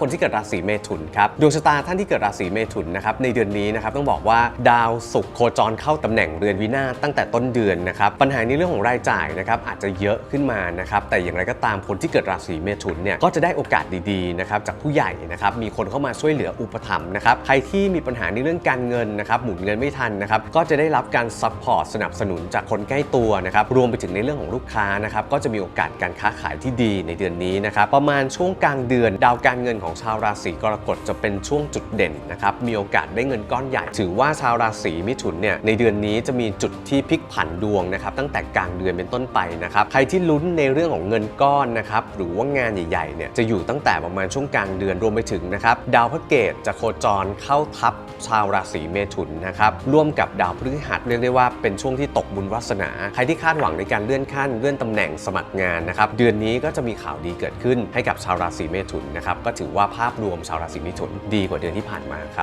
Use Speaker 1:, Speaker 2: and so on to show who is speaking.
Speaker 1: คนที่เกิดราศีเมถุนครับดวงชะตาท่านที่เกิดราศีเมถุนนะครับในเดือนนี้นะครับต้องบอกว่าดาวศุกร์โคจรเข้าตำแหน่งเรือนวินาศตั้งแต่ต้นเดือนนะครับปัญหาในเรื่องของรายจ่ายนะครับอาจจะเยอะขึ้นมานะครับแต่อย่างไรก็ตามคนที่เกิดราศีเมถุนเนี่ยก็จะได้โอกาสดีๆนะครับจากผู้ใหญ่นะครับมีคนเข้ามาช่วยเหลืออุปถัมภ์นะครับใครที่มีปัญหาในเรื่องการเงินนะครับหมุนเงินไม่ทันนะครับก็จะได้รับการซัพพอร์ตสนับสนุนจากคนใกล้ตัวนะครับรวมไปถึงในเรื่องของลูกค้านะครับก็จะมีโอกาสการค้าขายที่ดีในเดือนนี้นะครับประมาณช่วงกลางเดือนดาวการเงินของชาวราศีกรกฎจะเป็นช่วงจุดเด่นนะครับมีโอกาสได้เงินก้อนใหญ่ ถือว่าชาวราศีมิถุนเนี่ยในเดือนนี้จะมีจุดที่พลิกผันดวงนะครับตั้งแต่กลางเดือนเป็นต้นไปนะครับใครที่ลุ้นในเรื่องของเงินก้อนนะครับหรือว่างานใหญ่ๆเนี่ยจะอยู่ตั้งแต่ประมาณช่วงกลางเดือนรวมไปถึงนะครับดาวพระเกตจะโคจรเข้าทับชาวราศีเมถุนนะครับร่วมกับดาวพฤหัสเรียกได้ว่าเป็นช่วงที่ตกบุญวาสนา ใครที่คาดหวังในการเลื่อนขั้นเลื่อนตำแหน่งสมัครงานนะครับเดือนนี้ก็จะมีข่าวดีเกิดขึ้นให้กับชาวราศีเมถุนนะครับก็ถือว่าภาพรวมชาวราศีมิถุนดีกว่าเดือนที่ผ่านมาครับ